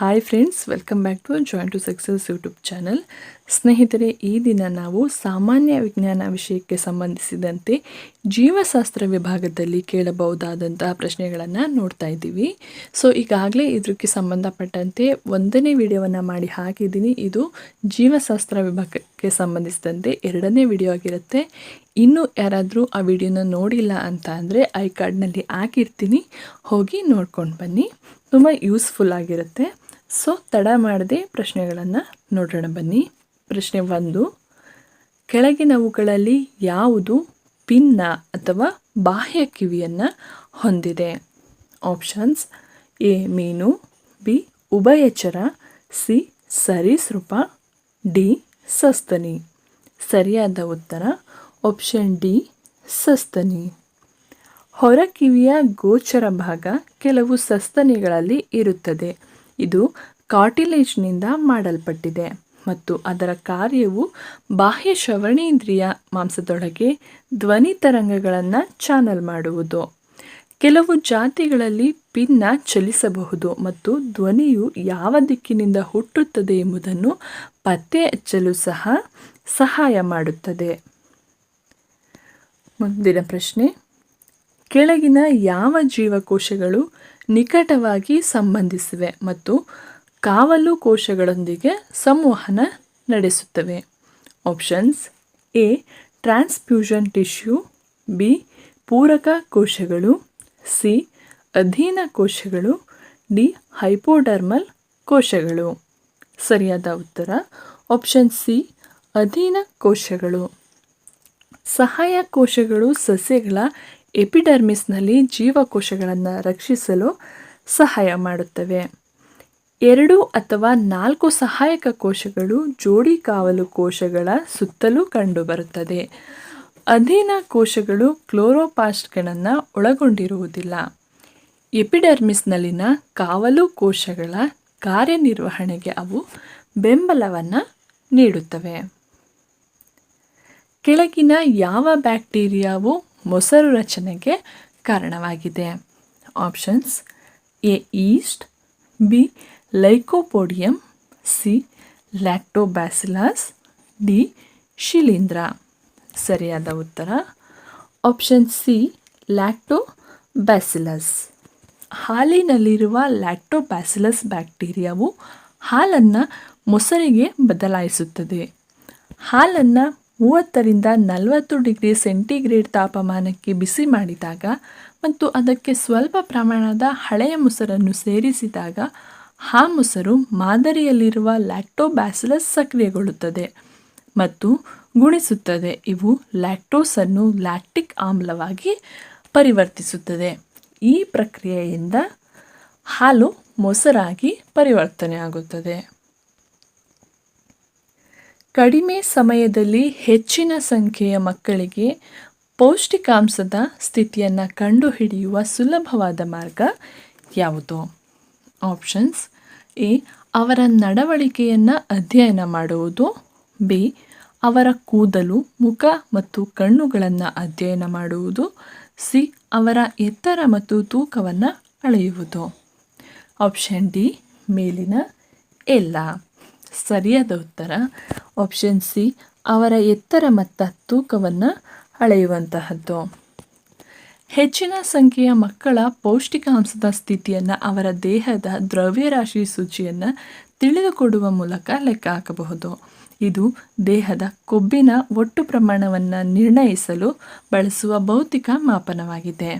Hi friends welcome back to joint to success YouTube channel ಸ್ನೇಹಿತರೆ, ಈ ದಿನ ನಾವು ಸಾಮಾನ್ಯ ವಿಜ್ಞಾನ ವಿಷಯಕ್ಕೆ ಸಂಬಂಧಿಸಿದಂತೆ ಜೀವಶಾಸ್ತ್ರ ವಿಭಾಗದಲ್ಲಿ ಕೇಳಬಹುದಾದಂತಹ ಪ್ರಶ್ನೆಗಳನ್ನು ನೋಡ್ತಾ ಇದ್ದೀವಿ. ಸೊ ಈಗಾಗಲೇ ಇದಕ್ಕೆ ಸಂಬಂಧಪಟ್ಟಂತೆ ಒಂದನೇ ವಿಡಿಯೋವನ್ನು ಮಾಡಿ ಹಾಕಿದ್ದೀನಿ. ಇದು ಜೀವಶಾಸ್ತ್ರ ವಿಭಾಗಕ್ಕೆ ಸಂಬಂಧಿಸಿದಂತೆ ಎರಡನೇ ವಿಡಿಯೋ ಆಗಿರುತ್ತೆ. ಇನ್ನೂ ಯಾರಾದರೂ ಆ ವಿಡಿಯೋನ ನೋಡಿಲ್ಲ ಅಂತ ಅಂದರೆ ಐ ಕಾರ್ಡ್ನಲ್ಲಿ ಹಾಕಿರ್ತೀನಿ. ಹೋಗಿ ನೋಡ್ಕೊಂಡು ಬನ್ನಿ. ತುಂಬ ಯೂಸ್ಫುಲ್ ಆಗಿರುತ್ತೆ. ಸೊ, ತಡ ಮಾಡದೆ ಪ್ರಶ್ನೆಗಳನ್ನು ನೋಡೋಣ ಬನ್ನಿ. ಪ್ರಶ್ನೆ ಒಂದು, ಕೆಳಗಿನವುಗಳಲ್ಲಿ ಯಾವುದು ಪಿನ್ನ ಅಥವಾ ಬಾಹ್ಯ ಕಿವಿಯನ್ನು ಹೊಂದಿದೆ? ಆಪ್ಷನ್ಸ್, ಎ, ಮೀನು, ಬಿ ಉಭಯಚರ ಸಿ, ಸರೀಸೃಪ, ಡಿ, ಸಸ್ತನಿ. ಸರಿಯಾದ ಉತ್ತರ, ಆಪ್ಷನ್ ಡಿ, ಸಸ್ತನಿ. ಹೊರಕಿವಿಯ ಗೋಚರ ಭಾಗ ಕೆಲವು ಸಸ್ತನಿಗಳಲ್ಲಿ ಇರುತ್ತದೆ. ಇದು ಕಾರ್ಟಿಲೇಜ್ನಿಂದ ಮಾಡಲ್ಪಟ್ಟಿದೆ ಮತ್ತು ಅದರ ಕಾರ್ಯವು ಬಾಹ್ಯ ಶ್ರವಣೇಂದ್ರಿಯ ಮಾಂಸದೊಳಗೆ ಧ್ವನಿ ತರಂಗಗಳನ್ನು ಚಾನಲ್ ಮಾಡುವುದು. ಕೆಲವು ಜಾತಿಗಳಲ್ಲಿ ಪಿನ್ನ ಚಲಿಸಬಹುದು ಮತ್ತು ಧ್ವನಿಯು ಯಾವ ದಿಕ್ಕಿನಿಂದ ಹುಟ್ಟುತ್ತದೆ ಎಂಬುದನ್ನು ಪತ್ತೆ ಹಚ್ಚಲು ಸಹ ಸಹಾಯ ಮಾಡುತ್ತದೆ. ಮುಂದಿನ ಪ್ರಶ್ನೆ, ಕೆಳಗಿನ ಯಾವ ಜೀವಕೋಶಗಳು ನಿಕಟವಾಗಿ ಸಂಬಂಧಿಸಿವೆ ಮತ್ತು ಕಾವಲು ಕೋಶಗಳೊಂದಿಗೆ ಸಂವಹನ ನಡೆಸುತ್ತವೆ. Options A. Transfusion tissue, B. ಪೂರಕ ಕೋಶಗಳು, ಸಿ. ಅಧೀನ ಕೋಶಗಳು, ಡಿ. ಹೈಪೋಡರ್ಮಲ್ ಕೋಶಗಳು. ಸರಿಯಾದ ಉತ್ತರ ಆಪ್ಷನ್ ಸಿ. ಅಧೀನ ಕೋಶಗಳು. ಸಹಾಯ ಕೋಶಗಳು ಸಸ್ಯಗಳ ಎಪಿಡರ್ಮಿಸ್ನಲ್ಲಿ ಜೀವಕೋಶಗಳನ್ನು ರಕ್ಷಿಸಲು ಸಹಾಯ ಮಾಡುತ್ತವೆ. ಎರಡು ಅಥವಾ ನಾಲ್ಕು ಸಹಾಯಕ ಕೋಶಗಳು ಜೋಡಿ ಕಾವಲು ಕೋಶಗಳ ಸುತ್ತಲೂ ಕಂಡುಬರುತ್ತದೆ. ಅಧೀನ ಕೋಶಗಳು ಕ್ಲೋರೋಪಾಸ್ಟ್ಗಳನ್ನು ಒಳಗೊಂಡಿರುವುದಿಲ್ಲ. ಎಪಿಡರ್ಮಿಸ್ನಲ್ಲಿನ ಕಾವಲು ಕೋಶಗಳ ಕಾರ್ಯನಿರ್ವಹಣೆಗೆ ಅವು ಬೆಂಬಲವನ್ನು ನೀಡುತ್ತವೆ. ಕೆಳಗಿನ ಯಾವ ಬ್ಯಾಕ್ಟೀರಿಯಾವು ಮೊಸರು ರಚನೆಗೆ ಕಾರಣವಾಗಿದೆ. Options A yeast B lycopodium C Lactobacillus D ಶಿಲೀಂಧ್ರ. ಸರಿಯಾದ ಉತ್ತರ? ಆಪ್ಷನ್ ಸಿ ಲ್ಯಾಕ್ಟೋಬ್ಯಾಸಿಲಸ್ ಹಾಲಿನಲ್ಲಿರುವ ಲ್ಯಾಕ್ಟೋಬ್ಯಾಸಿಲಸ್ ಬ್ಯಾಕ್ಟೀರಿಯಾವು ಹಾಲನ್ನು ಮೊಸರಿಗೆ ಬದಲಾಯಿಸುತ್ತದೆ. ಹಾಲನ್ನು ಮೂವತ್ತರಿಂದ ನಲವತ್ತು ಡಿಗ್ರಿ ಸೆಂಟಿಗ್ರೇಡ್ ತಾಪಮಾನಕ್ಕೆ ಬಿಸಿ ಮಾಡಿದಾಗ ಮತ್ತು ಅದಕ್ಕೆ ಸ್ವಲ್ಪ ಪ್ರಮಾಣದ ಹಳೆಯ ಮೊಸರನ್ನು ಸೇರಿಸಿದಾಗ ಆ ಮೊಸರು ಮಾದರಿಯಲ್ಲಿರುವ ಲ್ಯಾಕ್ಟೋಬ್ಯಾಸಿಲಸ್ ಸಕ್ರಿಯಗೊಳ್ಳುತ್ತದೆ ಮತ್ತು ಗುಣಿಸುತ್ತದೆ. ಇವು ಲ್ಯಾಕ್ಟೋಸನ್ನು ಲ್ಯಾಕ್ಟಿಕ್ ಆಮ್ಲವಾಗಿ ಪರಿವರ್ತಿಸುತ್ತದೆ. ಈ ಪ್ರಕ್ರಿಯೆಯಿಂದ ಹಾಲು ಮೊಸರಾಗಿ ಪರಿವರ್ತನೆ ಆಗುತ್ತದೆ ಕಡಿಮೆ ಸಮಯದಲ್ಲಿ ಹೆಚ್ಚಿನ ಸಂಖ್ಯೆಯ ಮಕ್ಕಳಿಗೆ ಪೌಷ್ಟಿಕಾಂಶದ ಸ್ಥಿತಿಯನ್ನು ಕಂಡುಹಿಡಿಯುವ ಸುಲಭವಾದ ಮಾರ್ಗ ಯಾವುದು? ಆಪ್ಷನ್ಸ್. ಎ. ಅವರ ನಡವಳಿಕೆಯನ್ನು ಅಧ್ಯಯನ ಮಾಡುವುದು. ಬಿ. ಅವರ ಕೂದಲು, ಮುಖ ಮತ್ತು ಕಣ್ಣುಗಳನ್ನು ಅಧ್ಯಯನ ಮಾಡುವುದು. ಸಿ. ಅವರ ಎತ್ತರ ಮತ್ತು ತೂಕವನ್ನು ಅಳೆಯುವುದು. Option D. ಮೇಲಿನ ಎಲ್ಲ. ಸರಿಯಾದ ಉತ್ತರ. ಆಪ್ಷನ್ ಸಿ ಅವರ ಎತ್ತರ ಮತ್ತು ತೂಕವನ್ನು ಅಳೆಯುವಂತಹದ್ದು. ಹೆಚ್ಚಿನ ಸಂಖ್ಯೆಯ ಮಕ್ಕಳ ಪೌಷ್ಟಿಕಾಂಶದ ಸ್ಥಿತಿಯನ್ನು ಅವರ ದೇಹದ ದ್ರವ್ಯರಾಶಿ ಸೂಚಿಯನ್ನು ತಿಳಿದುಕೊಡುವ ಮೂಲಕ ಲೆಕ್ಕ ಹಾಕಬಹುದು. ಇದು ದೇಹದ ಕೊಬ್ಬಿನ ಒಟ್ಟು ಪ್ರಮಾಣವನ್ನು ನಿರ್ಣಯಿಸಲು ಬಳಸುವ ಭೌತಿಕ ಮಾಪನವಾಗಿದೆ.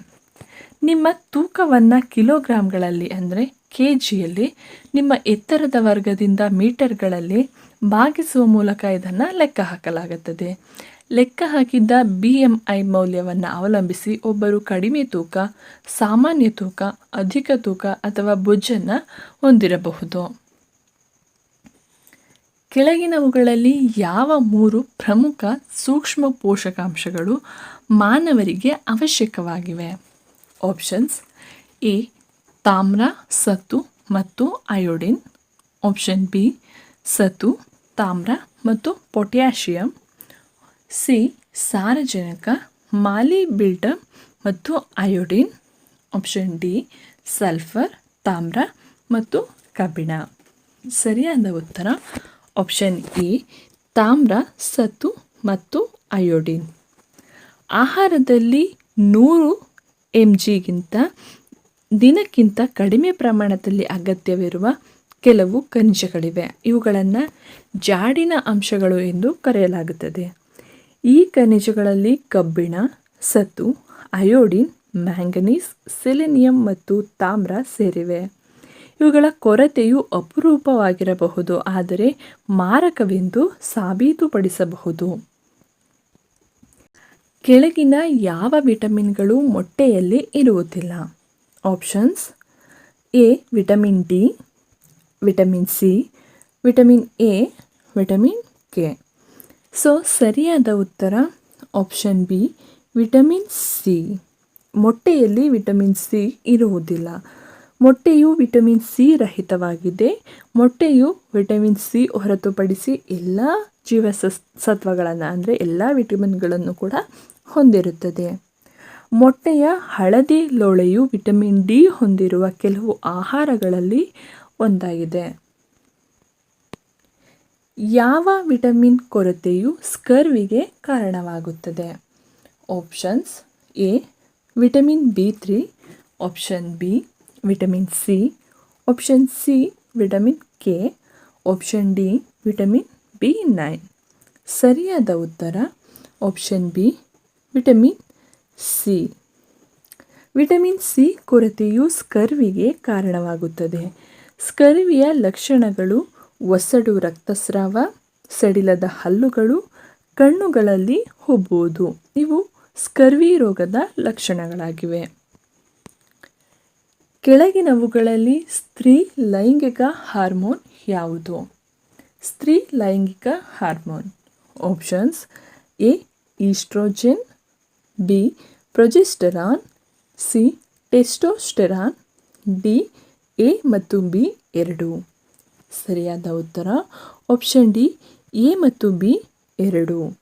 ನಿಮ್ಮ ತೂಕವನ್ನು ಕಿಲೋಗ್ರಾಮ್ಗಳಲ್ಲಿ ಅಂದರೆ ಕೆ ಜಿಯಲ್ಲಿ ನಿಮ್ಮ ಎತ್ತರದ ವರ್ಗದಿಂದ ಮೀಟರ್ಗಳಲ್ಲಿ ಭಾಗಿಸುವ ಮೂಲಕ ಇದನ್ನು ಲೆಕ್ಕ ಹಾಕಲಾಗುತ್ತದೆ. ಲೆಕ್ಕ ಹಾಕಿದ್ದ ಬಿ ಎಂ ಐ ಮೌಲ್ಯವನ್ನು ಅವಲಂಬಿಸಿ ಒಬ್ಬರು ಕಡಿಮೆ ತೂಕ, ಸಾಮಾನ್ಯ ತೂಕ, ಅಧಿಕ ತೂಕ ಅಥವಾ ಬೊಜ್ಜನ್ನು ಹೊಂದಿರಬಹುದು. ಕೆಳಗಿನವುಗಳಲ್ಲಿ ಯಾವ ಮೂರು ಪ್ರಮುಖ ಸೂಕ್ಷ್ಮ ಪೋಷಕಾಂಶಗಳು ಮಾನವರಿಗೆ ಅವಶ್ಯಕವಾಗಿವೆ? ಆಪ್ಷನ್ಸ್ ಎ ತಾಮ್ರ ಸತು ಮತ್ತು ಅಯೋಡಿನ್. ಆಪ್ಷನ್ ಬಿ ಸತು ತಾಮ್ರ ಮತ್ತು ಪೊಟ್ಯಾಷಿಯಂ. ಸಿ, ಸಾರಜನಕ ಮಾಲಿಬಿಲ್ಟಮ್ ಮತ್ತು ಅಯೋಡಿನ್. ಆಪ್ಷನ್ ಡಿ, ಸಲ್ಫರ್, ತಾಮ್ರ ಮತ್ತು ಕಬ್ಬಿಣ. ಸರಿಯಾದ ಉತ್ತರ, ಆಪ್ಷನ್ ಇ, ತಾಮ್ರ ಸತು ಮತ್ತು ಅಯೋಡಿನ್. ಆಹಾರದಲ್ಲಿ ನೂರು ಎಂ ಜಿಗಿಂತ ದಿನಕ್ಕಿಂತ ಕಡಿಮೆ ಪ್ರಮಾಣದಲ್ಲಿ ಅಗತ್ಯವಿರುವ ಕೆಲವು ಖನಿಜಗಳಿವೆ. ಇವುಗಳನ್ನು ಜಾಡಿನ ಅಂಶಗಳು ಎಂದು ಕರೆಯಲಾಗುತ್ತದೆ. ಈ ಖನಿಜಗಳಲ್ಲಿ ಕಬ್ಬಿಣ ಸತು ಅಯೋಡಿನ್, ಮ್ಯಾಂಗನೀಸ್, ಸೆಲೆನಿಯಂ ಮತ್ತು ತಾಮ್ರ ಸೇರಿವೆ. ಇವುಗಳ ಕೊರತೆಯು ಅಪರೂಪವಾಗಿರಬಹುದು, ಆದರೆ ಮಾರಕವೆಂದು ಸಾಬೀತುಪಡಿಸಬಹುದು. ಕೆಳಗಿನ ಯಾವ ವಿಟಮಿನ್ಗಳು ಮೊಟ್ಟೆಯಲ್ಲಿ ಇರುವುದಿಲ್ಲ. Options A vitamin D vitamin C vitamin A vitamin K so ಸರಿಯಾದ ಉತ್ತರ ಆಪ್ಷನ್ ಬಿ ವಿಟಮಿನ್ ಸಿ ಮೊಟ್ಟೆಯಲ್ಲಿ ವಿಟಮಿನ್ ಸಿ ಇರುವುದಿಲ್ಲ. ಮೊಟ್ಟೆಯು ವಿಟಮಿನ್ ಸಿ ರಹಿತವಾಗಿದೆ. ಮೊಟ್ಟೆಯು ವಿಟಮಿನ್ ಸಿ ಹೊರತುಪಡಿಸಿ ಎಲ್ಲ ಜೀವಸತ್ವಗಳನ್ನು ಸತ್ವಗಳನ್ನು, ಅಂದರೆ ಎಲ್ಲ ವಿಟಮಿನ್ಗಳನ್ನು ಕೂಡ ಹೊಂದಿರುತ್ತದೆ. ಮೊಟ್ಟೆಯ ಹಳದಿ ಲೋಳೆಯು ವಿಟಮಿನ್ ಡಿ ಹೊಂದಿರುವ ಕೆಲವು ಆಹಾರಗಳಲ್ಲಿ ಒಂದಾಗಿದೆ. ಯಾವ ವಿಟಮಿನ್ ಕೊರತೆಯು ಸ್ಕರ್ವಿಗೆ ಕಾರಣವಾಗುತ್ತದೆ? Options A, vitamin B three, option B, vitamin C, option C, vitamin K, option D, vitamin B nine. ಸರಿಯಾದ ಉತ್ತರ, option B, vitamin C. Vitamin C ಕೊರತೆಯು ಸ್ಕರ್ವಿಗೆ ಕಾರಣವಾಗುತ್ತದೆ. ಸ್ಕರ್ವಿಯ ಲಕ್ಷಣಗಳು ಒಸಡು ರಕ್ತಸ್ರಾವ, ಸಡಿಲದ ಹಲ್ಲುಗಳು, ಕಣ್ಣುಗಳಲ್ಲಿ ಹುಬ್ಬುವುದು. ಇವು ಸ್ಕರ್ವಿ ರೋಗದ ಲಕ್ಷಣಗಳಾಗಿವೆ. ಕೆಳಗಿನವುಗಳಲ್ಲಿ ಸ್ತ್ರೀ ಲೈಂಗಿಕ ಹಾರ್ಮೋನ್ ಯಾವುದು? ಸ್ತ್ರೀ ಲೈಂಗಿಕ hormone. Options A. Oestrogen B, progesterone, C, testosterone, D, A ಮತ್ತು ಬಿ ಎರಡು. ಸರಿಯಾದ ಉತ್ತರ ಆಪ್ಷನ್ ಡಿ, ಎ ಮತ್ತು ಬಿ ಎರಡು.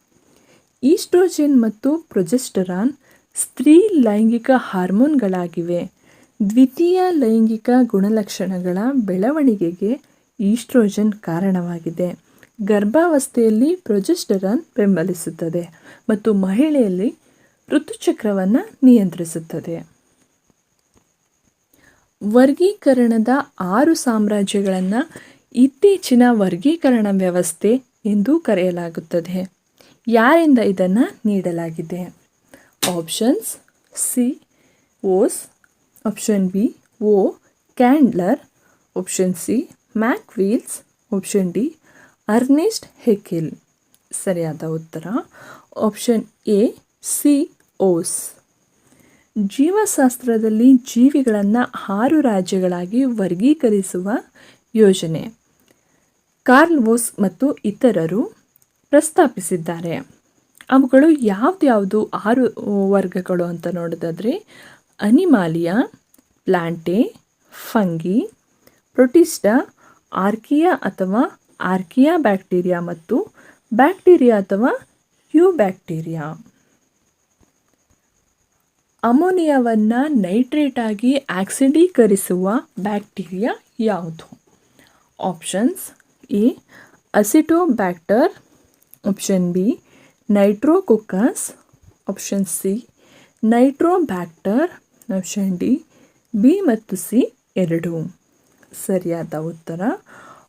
ಈಸ್ಟ್ರೋಜೆನ್ ಮತ್ತು ಪ್ರೊಜೆಸ್ಟರಾನ್ ಸ್ತ್ರೀ ಲೈಂಗಿಕ ಹಾರ್ಮೋನ್ಗಳಾಗಿವೆ. ದ್ವಿತೀಯ ಲೈಂಗಿಕ ಗುಣಲಕ್ಷಣಗಳ ಬೆಳವಣಿಗೆಗೆ ಈಸ್ಟ್ರೋಜನ್ ಕಾರಣವಾಗಿದೆ. ಗರ್ಭಾವಸ್ಥೆಯಲ್ಲಿ ಪ್ರೊಜೆಸ್ಟರಾನ್ ಬೆಂಬಲಿಸುತ್ತದೆ ಮತ್ತು ಮಹಿಳೆಯಲ್ಲಿ ಋತುಚಕ್ರವನ್ನು ನಿಯಂತ್ರಿಸುತ್ತದೆ. ವರ್ಗೀಕರಣದ ಆರು ಸಾಮ್ರಾಜ್ಯಗಳನ್ನು ಇತ್ತೀಚಿನ ವರ್ಗೀಕರಣ ವ್ಯವಸ್ಥೆ ಎಂದು ಕರೆಯಲಾಗುತ್ತದೆ. ಯಾರಿಂದ ಇದನ್ನು ನೀಡಲಾಗಿದೆ? Options C, Woese, option B, O, Kandler, option C, Mac Wheels, option D, Ernst Haeckel ಸರಿಯಾದ ಉತ್ತರ, ಆಪ್ಷನ್ ಎ, ಸಿ ಓಸ್. ಜೀವಶಾಸ್ತ್ರದಲ್ಲಿ ಜೀವಿಗಳನ್ನು ಆರು ರಾಜ್ಯಗಳಾಗಿ ವರ್ಗೀಕರಿಸುವ ಯೋಜನೆ. ಕಾರ್ಲ್ ಓಸ್ ಮತ್ತು ಇತರರು ಪ್ರಸ್ತಾಪಿಸಿದ್ದಾರೆ. ಅವುಗಳು ಯಾವ್ದ್ಯಾವುದು ಆರು ವರ್ಗಗಳು ಅಂತ ನೋಡೋದಾದರೆ, Animalia, Plantae, fungi, protista, archaea ಅಥವಾ ಆರ್ಕಿಯಾ ಬ್ಯಾಕ್ಟೀರಿಯಾ ಮತ್ತು ಬ್ಯಾಕ್ಟೀರಿಯಾ ಅಥವಾ ಯು ಬ್ಯಾಕ್ಟೀರಿಯಾ ಅಮೋನಿಯಾವನ್ನು ನೈಟ್ರೇಟ್ ಆಗಿ ಆಕ್ಸಿಡೀಕರಿಸುವ ಬ್ಯಾಕ್ಟೀರಿಯಾ ಯಾವುದು? Options A, acetobacter, option B, nitrococcus, option C, nitrobacter, option D, B ಮತ್ತು ಸಿ ಎರಡು. ಸರಿಯಾದ ಉತ್ತರ,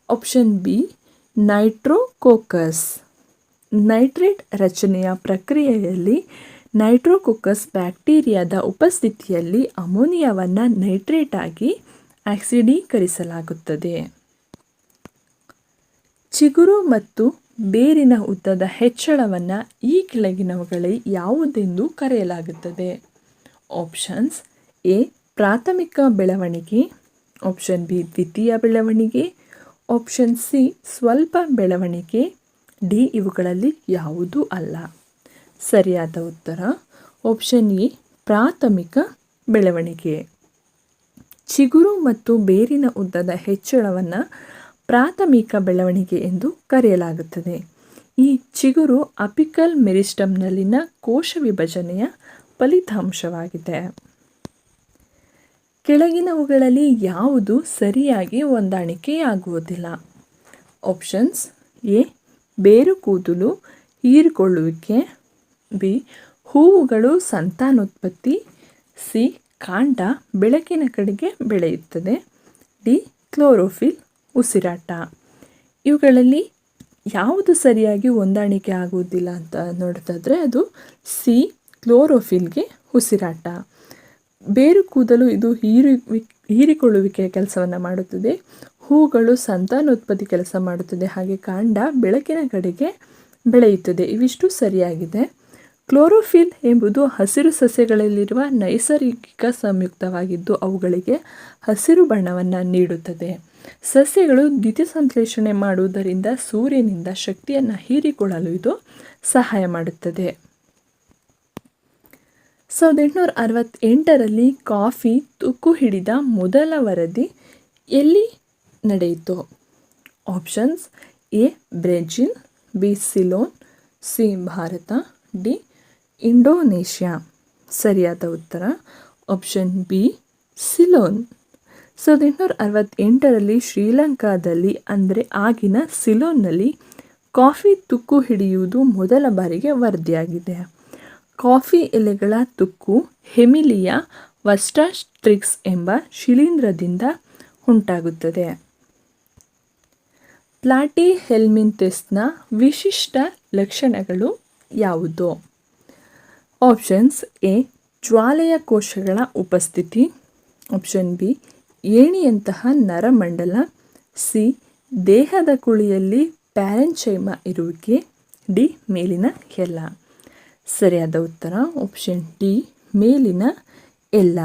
ಆಪ್ಷನ್ ಬಿ, ನೈಟ್ರೋಕೋಕಸ್. ನೈಟ್ರೇಟ್ ರಚನೆಯ ಪ್ರಕ್ರಿಯೆಯಲ್ಲಿ ನೈಟ್ರೋಕೋಕಸ್ ಬ್ಯಾಕ್ಟೀರಿಯಾದ ಉಪಸ್ಥಿತಿಯಲ್ಲಿ ಅಮೋನಿಯಾವನ್ನು ನೈಟ್ರೇಟ್ ಆಗಿ ಆಕ್ಸಿಡೀಕರಿಸಲಾಗುತ್ತದೆ. ಚಿಗುರು ಮತ್ತು ಬೇರಿನ ಉದ್ದದ ಹೆಚ್ಚಳವನ್ನು ಈ ಕೆಳಗಿನವುಗಳೇ ಯಾವುದೆಂದು ಕರೆಯಲಾಗುತ್ತದೆ? Options A. ಪ್ರಾಥಮಿಕ ಬೆಳವಣಿಗೆ, ಆಪ್ಷನ್ ಬಿ. ದ್ವಿತೀಯ ಬೆಳವಣಿಗೆ, ಆಪ್ಷನ್ ಸಿ. ಸ್ವಲ್ಪ ಬೆಳವಣಿಗೆ. ಡಿ. ಇವುಗಳಲ್ಲಿ ಯಾವುದೂ ಅಲ್ಲ. ಸರಿಯಾದ ಉತ್ತರ. ಆಪ್ಷನ್ ಎ ಪ್ರಾಥಮಿಕ ಬೆಳವಣಿಗೆ. ಚಿಗುರು ಮತ್ತು ಬೇರಿನ ಉದ್ದದ ಹೆಚ್ಚಳವನ್ನು ಪ್ರಾಥಮಿಕ ಬೆಳವಣಿಗೆ ಎಂದು ಕರೆಯಲಾಗುತ್ತದೆ. ಈ ಚಿಗುರು ಅಪಿಕಲ್ ಮೆರಿಸ್ಟಮ್ನಲ್ಲಿನ ಕೋಶ ವಿಭಜನೆಯ ಫಲಿತಾಂಶವಾಗಿದೆ. ಕೆಳಗಿನವುಗಳಲ್ಲಿ ಯಾವುದು ಸರಿಯಾಗಿ ಹೊಂದಾಣಿಕೆಯಾಗುವುದಿಲ್ಲ? ಆಪ್ಷನ್ಸ್ ಎ ಬೇರು ಕೂದಲು, ಹೀರಿಕೊಳ್ಳುವಿಕೆ ಬಿ, ಹೂವುಗಳು ಸಂತಾನೋತ್ಪತ್ತಿ, ಸಿ, ಕಾಂಡ ಬೆಳಕಿನ ಕಡೆಗೆ ಬೆಳೆಯುತ್ತದೆ, ಡಿ, ಕ್ಲೋರೋಫಿಲ್, ಉಸಿರಾಟ. ಇವುಗಳಲ್ಲಿ ಯಾವುದು ಸರಿಯಾಗಿ ಹೊಂದಾಣಿಕೆ ಆಗುವುದಿಲ್ಲ ಅಂತ ನೋಡೋದಾದರೆ ಅದು ಸಿ, ಕ್ಲೋರೋಫಿಲ್ಗೆ ಉಸಿರಾಟ. ಬೇರು ಕೂದಲು ಇದು ಹೀರಿ, ಹೀರಿಕೊಳ್ಳುವಿಕೆಯ ಕೆಲಸವನ್ನು ಮಾಡುತ್ತದೆ ಹೂಗಳು ಸಂತಾನೋತ್ಪತ್ತಿ ಕೆಲಸ ಮಾಡುತ್ತದೆ, ಹಾಗೆ ಕಾಂಡ ಬೆಳಕಿನ ಕಡೆಗೆ ಬೆಳೆಯುತ್ತದೆ. ಇವಿಷ್ಟು ಸರಿಯಾಗಿದೆ. ಕ್ಲೋರೋಫಿಲ್ ಎಂಬುದು ಹಸಿರು ಸಸ್ಯಗಳಲ್ಲಿರುವ ನೈಸರ್ಗಿಕ ಸಂಯುಕ್ತವಾಗಿದ್ದು ಅವುಗಳಿಗೆ ಹಸಿರು ಬಣ್ಣವನ್ನು ನೀಡುತ್ತದೆ. ಸಸ್ಯಗಳು ದ್ಯುತಿಸಂಶ್ಲೇಷಣೆ ಮಾಡುವುದರಿಂದ ಸೂರ್ಯನಿಂದ ಶಕ್ತಿಯನ್ನು ಹೀರಿಕೊಳ್ಳಲು ಇದು ಸಹಾಯ ಮಾಡುತ್ತದೆ. ಸಾವಿರದ ಎಂಟುನೂರ ಅರವತ್ತೆಂಟರಲ್ಲಿ ಕಾಫಿ ತುಕ್ಕು ಹಿಡಿದ ಮೊದಲ ವರದಿ ಎಲ್ಲಿ ನಡೆಯಿತು? Options A. Brazil, B. Ceylon, C. Bharat, D. Indonesia? ಸರಿಯಾದ ಉತ್ತರ ಆಪ್ಷನ್ ಬಿ ಸಿಲೋನ್. ಸಾವಿರದ ಎಂಟುನೂರ ಅರವತ್ತೆಂಟರಲ್ಲಿ ಶ್ರೀಲಂಕಾದಲ್ಲಿ, ಅಂದರೆ ಆಗಿನ ಸಿಲೋನ್ನಲ್ಲಿ, ಕಾಫಿ ತುಕ್ಕು ಹಿಡಿಯುವುದು ಮೊದಲ ಬಾರಿಗೆ ವರದಿಯಾಗಿದೆ. ಕಾಫಿ ಎಲೆಗಳ ತುಕ್ಕು ಹೆಮಿಲಿಯ ವಸ್ಟಾಸ್ಟ್ರಿಕ್ಸ್ ಎಂಬ ಶಿಲೀಂಧ್ರದಿಂದ ಉಂಟಾಗುತ್ತದೆ. ಪ್ಲಾಟಿ ಹೆಲ್ಮಿಂತೆಸ್ನ ವಿಶಿಷ್ಟ ಲಕ್ಷಣಗಳು ಯಾವುದು? ಆಪ್ಷನ್ಸ್ ಎ ಜ್ವಾಲೆಯ ಕೋಶಗಳ ಉಪಸ್ಥಿತಿ. ಆಪ್ಷನ್ ಬಿ ಏಣಿಯಂತಹ ನರಮಂಡಲ. ಸಿ ದೇಹದ ಕುಳಿಯಲ್ಲಿ ಪ್ಯಾರೆಂಚೈಮ ಇರುವಿಕೆ. ಡಿ ಮೇಲಿನ ಎಲ್ಲ. ಸರಿಯಾದ ಉತ್ತರ ಆಪ್ಷನ್ ಡಿ ಮೇಲಿನ ಎಲ್ಲ.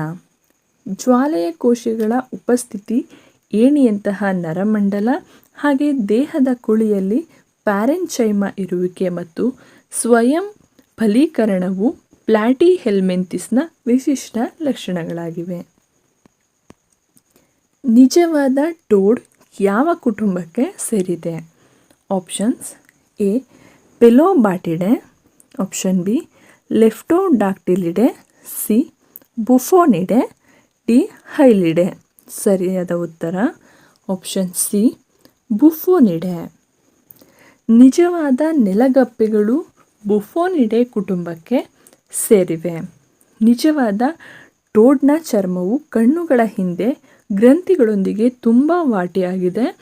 ಜ್ವಾಲೆಯ ಕೋಶಗಳ ಉಪಸ್ಥಿತಿ, ಏಣಿಯಂತಹ ನರಮಂಡಲ ಹಾಗೆ ದೇಹದ ಕುಳಿಯಲ್ಲಿ ಪ್ಯಾರೆಂಚೈಮ ಇರುವಿಕೆ ಮತ್ತು ಸ್ವಯಂ ಫಲೀಕರಣವು ಪ್ಲಾಟಿ ಹೆಲ್ಮೆಂತಿಸ್ನ ವಿಶಿಷ್ಟ ಲಕ್ಷಣಗಳಾಗಿವೆ. ನಿಜವಾದ ಟೋಡ್ ಯಾವ ಕುಟುಂಬಕ್ಕೆ ಸೇರಿದೆ? Options A pelobatidae option B, leptodactylidae. C, bufonidae. D, hylidae. ಸರಿಯಾದ ಉತ್ತರ ಆಪ್ಷನ್ ಸಿ, ಬುಫೋನಿಡೆ. ನಿಜವಾದ ನೆಲಗಪ್ಪೆಗಳು ಬುಫೋನಿಡೆ ಕುಟುಂಬಕ್ಕೆ ಸೇರಿವೆ. ನಿಜವಾದ ಟೋಡ್ನ ಚರ್ಮವು ಕಣ್ಣುಗಳ ಹಿಂದೆ ಗ್ರಂಥಿಗಳೊಂದಿಗೆ ತುಂಬ ವಾಟಿಯಾಗಿದೆ.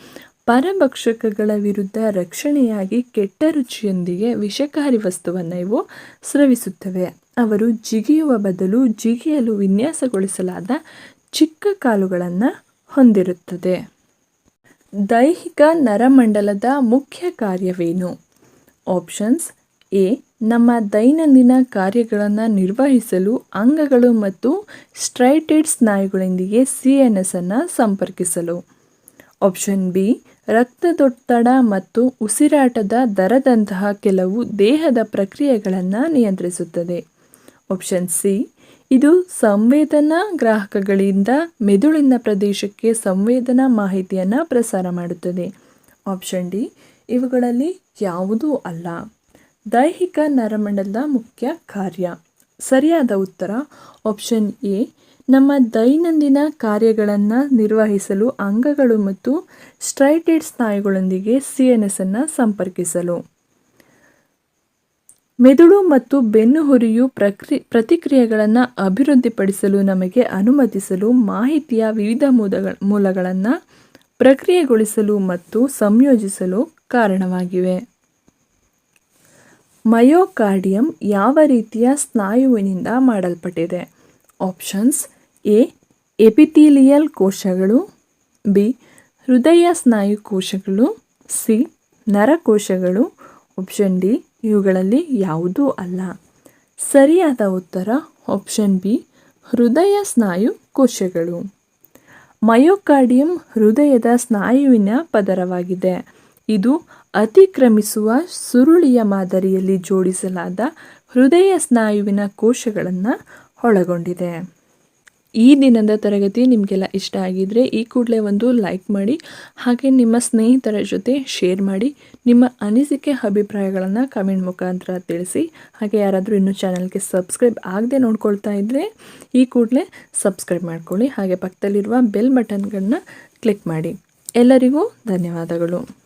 ಪರಭಕ್ಷಕಗಳ ವಿರುದ್ಧ ರಕ್ಷಣೆಯಾಗಿ ಕೆಟ್ಟ ರುಚಿಯೊಂದಿಗೆ ವಿಷಕಾರಿ ವಸ್ತುವನ್ನು ಇವು ಸ್ರವಿಸುತ್ತವೆ. ಅವರು ಜಿಗಿಯುವ ಬದಲು ಜಿಗಿಯಲು ವಿನ್ಯಾಸಗೊಳಿಸಲಾದ ಚಿಕ್ಕ ಕಾಲುಗಳನ್ನು ಹೊಂದಿರುತ್ತದೆ. ದೈಹಿಕ ನರಮಂಡಲದ ಮುಖ್ಯ ಕಾರ್ಯವೇನು? ಆಪ್ಷನ್ಸ್ ಎ ನಮ್ಮ ದೈನಂದಿನ ಕಾರ್ಯಗಳನ್ನು ನಿರ್ವಹಿಸಲು ಅಂಗಗಳು ಮತ್ತು ಸ್ಟ್ರೈಟೆಡ್ ಸ್ನಾಯುಗಳೊಂದಿಗೆ ಸಿ ಎನ್ ಎಸ್ ಅನ್ನು ಸಂಪರ್ಕಿಸಲು. ಆಪ್ಷನ್ ಬಿ, ರಕ್ತದೊತ್ತಡ ಮತ್ತು ಉಸಿರಾಟದ ದರದಂತಹ ಕೆಲವು ದೇಹದ ಪ್ರಕ್ರಿಯೆಗಳನ್ನು ನಿಯಂತ್ರಿಸುತ್ತದೆ. ಆಪ್ಷನ್ ಸಿ, ಇದು ಸಂವೇದನಾ ಗ್ರಾಹಕಗಳಿಂದ ಮೆದುಳಿನ ಪ್ರದೇಶಕ್ಕೆ ಸಂವೇದನಾ ಮಾಹಿತಿಯನ್ನು ಪ್ರಸಾರ ಮಾಡುತ್ತದೆ. ಆಪ್ಷನ್ ಡಿ, ಇವುಗಳಲ್ಲಿ ಯಾವುದೂ ಅಲ್ಲ. ದೈಹಿಕ ನರಮಂಡಲದ ಮುಖ್ಯ ಕಾರ್ಯ. ಸರಿಯಾದ ಉತ್ತರ ಆಪ್ಷನ್ ಎ ನಮ್ಮ ದೈನಂದಿನ ಕಾರ್ಯಗಳನ್ನು ನಿರ್ವಹಿಸಲು ಅಂಗಗಳು ಮತ್ತು ಸ್ಟ್ರೈಟೆಡ್ ಸ್ನಾಯುಗಳೊಂದಿಗೆ ಸಿ ಎನ್ ಎಸ್ ಅನ್ನು ಸಂಪರ್ಕಿಸಲು. ಮೆದುಳು ಮತ್ತು ಬೆನ್ನುಹುರಿಯು ಪ್ರಕ್ರಿ, ಪ್ರತಿಕ್ರಿಯೆಗಳನ್ನು ಅಭಿವೃದ್ಧಿಪಡಿಸಲು ನಮಗೆ ಅನುಮತಿಸಲು ಮಾಹಿತಿಯ ವಿವಿಧ ಮೂಲಗಳ, ಮೂಲಗಳನ್ನು ಪ್ರಕ್ರಿಯೆಗೊಳಿಸಲು ಮತ್ತು ಸಂಯೋಜಿಸಲು ಕಾರಣವಾಗಿವೆ. ಮಯೋಕಾರ್ಡಿಯಂ ಯಾವ ರೀತಿಯ ಸ್ನಾಯುವಿನಿಂದ ಮಾಡಲ್ಪಟ್ಟಿದೆ? ಆಪ್ಷನ್ಸ್ ಎ, ಎಪಿಥೀಲಿಯಲ್ ಕೋಶಗಳು, ಬಿ, ಹೃದಯ ಸ್ನಾಯು ಕೋಶಗಳು, ಸಿ ನರಕೋಶಗಳು ಆಪ್ಷನ್ ಡಿ, ಇವುಗಳಲ್ಲಿ ಯಾವುದೂ ಅಲ್ಲ. ಸರಿಯಾದ ಉತ್ತರ ಆಪ್ಷನ್ ಬಿ, ಹೃದಯ ಸ್ನಾಯು ಕೋಶಗಳು. ಮಯೋಕಾರ್ಡಿಯಂ ಹೃದಯದ ಸ್ನಾಯುವಿನ ಪದರವಾಗಿದೆ. ಇದು ಅತಿಕ್ರಮಿಸುವ ಸುರುಳಿಯ ಮಾದರಿಯಲ್ಲಿ ಜೋಡಿಸಲಾದ ಹೃದಯ ಸ್ನಾಯುವಿನ ಕೋಶಗಳನ್ನು ಒಳಗೊಂಡಿದೆ. ಈ ದಿನದ ತರಗತಿ ನಿಮಗೆಲ್ಲ ಇಷ್ಟ ಆಗಿದ್ರೆ ಈ ಕೂಡಲೇ ಒಂದು ಲೈಕ್ ಮಾಡಿ, ಹಾಗೆ ನಿಮ್ಮ ಸ್ನೇಹಿತರ ಜೊತೆ ಶೇರ್ ಮಾಡಿ, ನಿಮ್ಮ ಅನಿಸಿಕೆ, ಅಭಿಪ್ರಾಯಗಳನ್ನು ಕಮೆಂಟ್ ಮುಖಾಂತರ ತಿಳಿಸಿ, ಹಾಗೆ ಯಾರಾದರೂ ಇನ್ನೂ ಚಾನಲ್ಗೆ ಸಬ್ಸ್ಕ್ರೈಬ್ ಆಗದೆ ನೋಡ್ಕೊಳ್ತಾ ಇದ್ದರೆ ಈ ಕೂಡಲೇ ಸಬ್ಸ್ಕ್ರೈಬ್ ಮಾಡ್ಕೊಳ್ಳಿ, ಹಾಗೆ ಪಕ್ಕದಲ್ಲಿರುವ ಬೆಲ್ ಬಟನ್ಗಳನ್ನ ಕ್ಲಿಕ್ ಮಾಡಿ. ಎಲ್ಲರಿಗೂ ಧನ್ಯವಾದಗಳು.